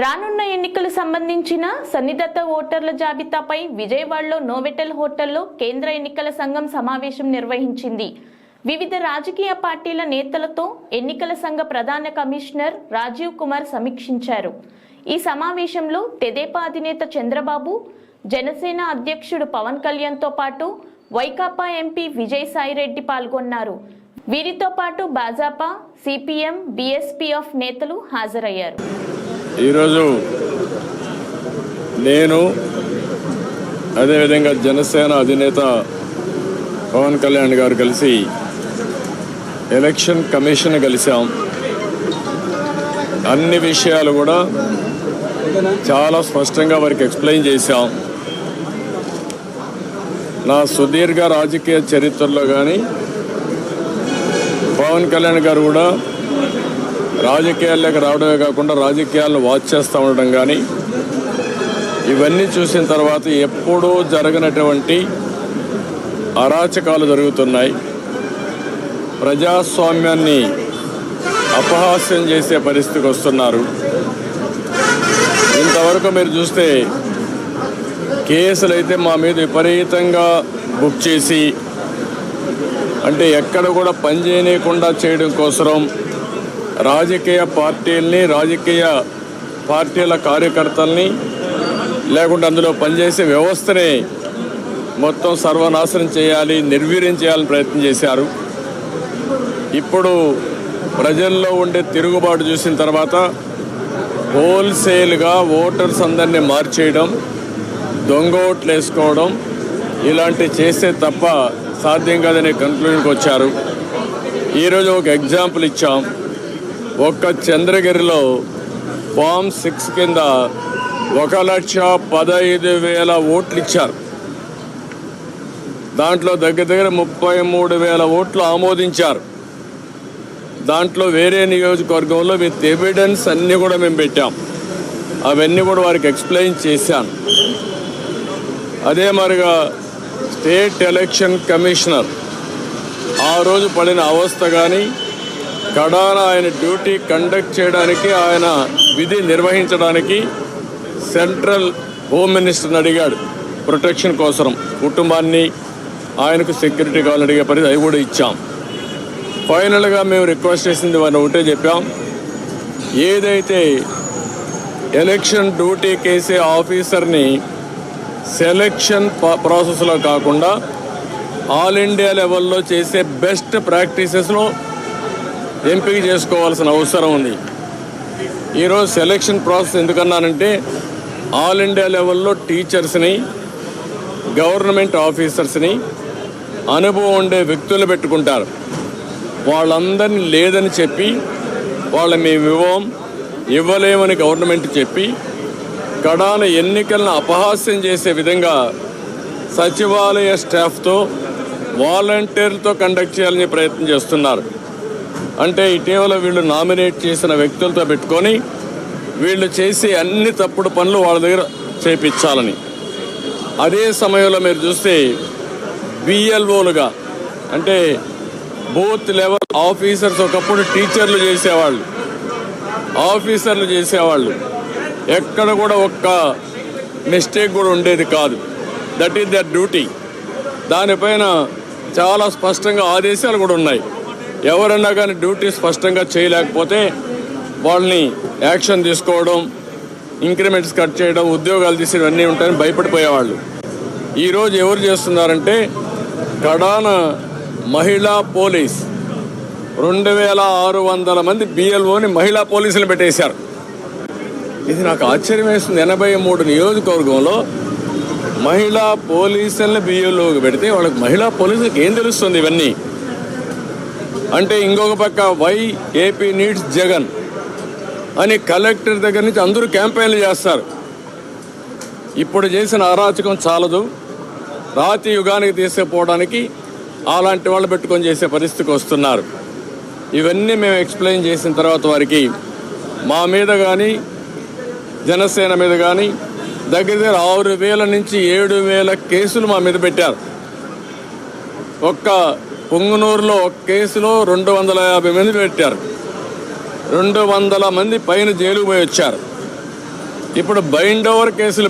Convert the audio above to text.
రానున్న ఎన్నికలు సంబంధించిన సన్నిధత్త ఓటర్ల జాబితాపై విజయవాడలో నోవెటల్ హోటల్లో కేంద్ర ఎన్నికల సంఘం సమావేశం నిర్వహించింది. వివిధ రాజకీయ పార్టీల నేతలతో ఎన్నికల సంఘ ప్రధాన కమిషనర్ రాజీవ్ కుమార్ సమీక్షించారు. ఈ సమావేశంలో తెదేపా అధినేత చంద్రబాబు జనసేన అధ్యక్షుడు పవన్ కళ్యాణ్తో పాటు వైకాపా ఎంపీ విజయసాయిరెడ్డి పాల్గొన్నారు. వీరితో పాటు భాజపా సిపిఎం బీఎస్పీ ఆఫ్ నేతలు హాజరయ్యారు. ఈరోజు నేను అదేవిధంగా జనసేన అధినేత పవన్ కళ్యాణ్ గారు కలిసి ఎలక్షన్ కమిషన్ కలిసాం. అన్ని విషయాలు కూడా చాలా స్పష్టంగా వారికి ఎక్స్ప్లెయిన్ చేశాం. నా సుదీర్ఘ రాజకీయ చరిత్రలో కానీ పవన్ కళ్యాణ్ గారు కూడా రాజకీయాల్లోకి రావడమే కాకుండా రాజకీయాలను వాచ్ చేస్తూ ఉండడం కానీ ఇవన్నీ చూసిన తర్వాత ఎప్పుడూ జరగనటువంటి అరాచకాలు జరుగుతున్నాయి. ప్రజాస్వామ్యాన్ని అపహాస్యం చేసే పరిస్థితికి వస్తున్నారు. ఇంతవరకు మీరు చూస్తే కేసులు అయితే మా మీద విపరీతంగా బుక్ చేసి అంటే ఎక్కడ కూడా పని చేయనీయకుండా చేయడం కోసం రాజకీయ పార్టీల్ని రాజకీయ పార్టీల కార్యకర్తల్ని లేకుంటే అందులో పనిచేసే వ్యవస్థని మొత్తం సర్వనాశనం చేయాలి నిర్వీర్యం చేయాలని ప్రయత్నం చేశారు. ఇప్పుడు ప్రజల్లో ఉండే తిరుగుబాటు చూసిన తర్వాత హోల్సేల్గా ఓటర్స్ అందరినీ మార్చేయడం దొంగ ఓట్లు వేసుకోవడం ఇలాంటివి చేస్తే తప్ప సాధ్యం కాదనే కన్క్లూజన్కి వచ్చారు. ఈరోజు ఒక ఎగ్జాంపుల్ ఇచ్చాం. ఒక్క చంద్రగిరిలో ఫామ్ సిక్స్ కింద ఒక లక్ష పదహైదు వేల ఓట్లు ఇచ్చారు. దాంట్లో దగ్గర దగ్గర ముప్పై మూడు వేల ఓట్లు ఆమోదించారు. దాంట్లో వేరే నియోజకవర్గంలో విత్ ఎవిడెన్స్ అన్నీ కూడా మేము పెట్టాం. అవన్నీ కూడా వారికి ఎక్స్ప్లెయిన్ చేశాను అదే మరిగా స్టేట్ ఎలక్షన్ కమిషనర్ ఆ రోజు పడిన అవస్థ కానీ కడాన ఆయన డ్యూటీ కండక్ట్ చేయడానికి ఆయన విధి నిర్వహించడానికి సెంట్రల్ హోమ్ మినిస్టర్ని అడిగాడు. ప్రొటెక్షన్ కోసం కుటుంబాన్ని ఆయనకు సెక్యూరిటీ కావాలని అడిగే పరిస్థితి అవి కూడా ఇచ్చాం. ఫైనల్గా మేము రిక్వెస్ట్ చేసింది వారిని ఒకటే చెప్పాం. ఏదైతే ఎలక్షన్ డ్యూటీ కేసే ఆఫీసర్ని సెలక్షన్ ప్రాసెస్లో కాకుండా ఆల్ ఇండియా లెవెల్లో చేసే బెస్ట్ ప్రాక్టీసెస్లో ఎంపిక చేసుకోవాల్సిన అవసరం ఉంది. ఈరోజు సెలక్షన్ ప్రాసెస్ ఎందుకన్నానంటే ఆల్ ఇండియా లెవెల్లో టీచర్స్ని గవర్నమెంట్ ఆఫీసర్స్ని అనుభవం ఉండే వ్యక్తులు పెట్టుకుంటారు. వాళ్ళందరినీ లేదని చెప్పి వాళ్ళ మేము ఇవ్వం ఇవ్వలేమని గవర్నమెంట్ చెప్పి కడాన ఎన్నికలను అపహాస్యం చేసే విధంగా సచివాలయ స్టాఫ్తో వాలంటీర్లతో కండక్ట్ చేయాలని ప్రయత్నం చేస్తున్నారు. అంటే ఇటీవల వీళ్ళు నామినేట్ చేసిన వ్యక్తులతో పెట్టుకొని వీళ్ళు చేసే అన్ని తప్పుడు పనులు వాళ్ళ దగ్గర చేపించాలని. అదే సమయంలో మీరు చూస్తే బిఎల్ఓలుగా అంటే బూత్ లెవెల్ ఆఫీసర్స్ ఒకప్పుడు టీచర్లు చేసేవాళ్ళు. ఆఫీసర్లు చేసేవాళ్ళు. ఎక్కడ కూడా ఒక్క మిస్టేక్ కూడా ఉండేది కాదు. That is their duty. దానిపైన చాలా స్పష్టంగా ఆదేశాలు కూడా ఉన్నాయి. ఎవరన్నా కానీ డ్యూటీ స్పష్టంగా చేయలేకపోతే వాళ్ళని యాక్షన్ తీసుకోవడం ఇంక్రిమెంట్స్ కట్ చేయడం ఉద్యోగాలు తీసేయడం అన్నీ ఉంటాయని భయపడిపోయేవాళ్ళు. ఈరోజు ఎవరు చేస్తున్నారంటే కడాన మహిళా పోలీస్. రెండు వేల ఆరు వందల మంది బిఎల్ఓని మహిళా పోలీసులు పెట్టేశారు. ఇది నాకు ఆశ్చర్యం వేస్తుంది. ఎనభై మూడు నియోజకవర్గంలో మహిళా పోలీసులను బిఎల్ఓకి పెడితే వాళ్ళకి మహిళా పోలీసులకు ఏం తెలుస్తుంది ఇవన్నీ? అంటే ఇంకొక పక్క వై ఏపీ నీడ్స్ జగన్ అని కలెక్టర్ దగ్గర నుంచి అందరూ క్యాంపెయిన్లు చేస్తారు. ఇప్పుడు చేసిన అరాచకం చాలదు. రాతి యుగానికి తీసుకుపోవడానికి అలాంటి వాళ్ళు పెట్టుకొని చేసే పరిస్థితికి వస్తున్నారు. ఇవన్నీ మేము ఎక్స్ప్లెయిన్ చేసిన తర్వాత వారికి మా మీద కానీ జనసేన మీద కానీ దగ్గర దగ్గర ఆరు వేల నుంచి ఏడు వేల కేసులు మా మీద పెట్టారు. ఒక్క పొంగునూరులో ఒక కేసులో రెండు వందల యాభై మంది పెట్టారు. రెండు వందల మంది పైన జైలుకు పోయి వచ్చారు. ఇప్పుడు బైండ్ ఓవర్ కేసులు